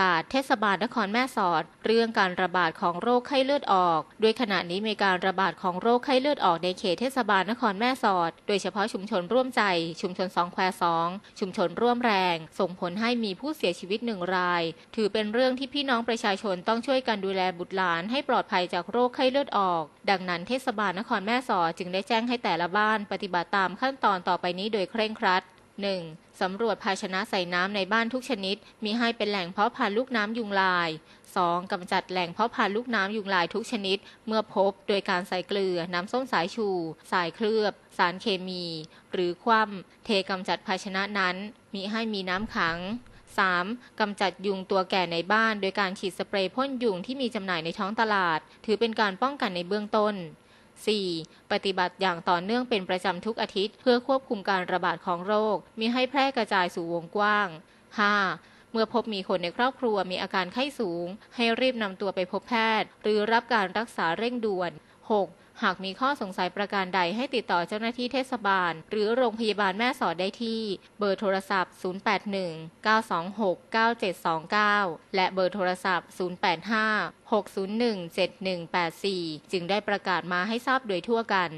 าเทศบาลนครแม่สอด เรื่องการระบาดของโรคไข้เลือดออกด้วยขณะนี้มีการระบาดของโรคไข้เลือดออกในเขตเทศบาลนครแม่สอด โดยเฉพาะชุมชนร่วมใจ ชุมชนสองแควสองชุมชนร่วมแรง ส่งผลให้มีผู้เสียชีวิตหนึ่งราย ถือเป็นเรื่องที่พี่น้องประชาชนต้องช่วยกันดูแลบุตรหลานให้ปลอดภัยจากโรคไข้เลือดออก ดังนั้นเทศบาลนครแม่สอดจึงได้แจ้งให้แต่ละบ้าน ปฏิบัติตามขั้นตอนต่อไปนี้โดยเคร่งครัด 1. สำรวจภาชนะใส่น้ำในบ้านทุกชนิด มีให้เป็นแหล่งเพาะพันธุ์ลูกน้ำยุงลาย 2. กำจัดแหล่งเพาะพันธุ์ลูกน้ำยุงลายทุกชนิด เมื่อพบโดยการใส่เกลือ น้ำส้มสายชู สายเคลือบ สารเคมี หรือคว่ำเทกำจัดภาชนะนั้น มีให้มีน้ำขัง 3. กำจัดยุงตัวแก่ในบ้าน โดยการฉีดสเปรย์พ่นยุงที่มีจำหน่ายในท้องตลาด ถือเป็นการป้องกันในเบื้องต้น 4. ปฏิบัติอย่างต่อเนื่องเป็นประจำทุกอาทิตย์ เพื่อควบคุมการระบาดของโรคมิให้แพร่กระจายสู่วงกว้าง 5. เมื่อพบมีคนในครอบครัวมีอาการไข้สูง ให้รีบนำตัวไปพบแพทย์ หรือรับการรักษาเร่งด่วน 6. หากมีข้อสงสัยประการใดให้ติดต่อเจ้าหน้าที่เทศบาล หรือโรงพยาบาลแม่สอดได้ที่ เบอร์โทรศัพท์ 081-926-9729 และเบอร์โทรศัพท์ 085-601-7184 จึงได้ประกาศมาให้ทราบโดยทั่วกัน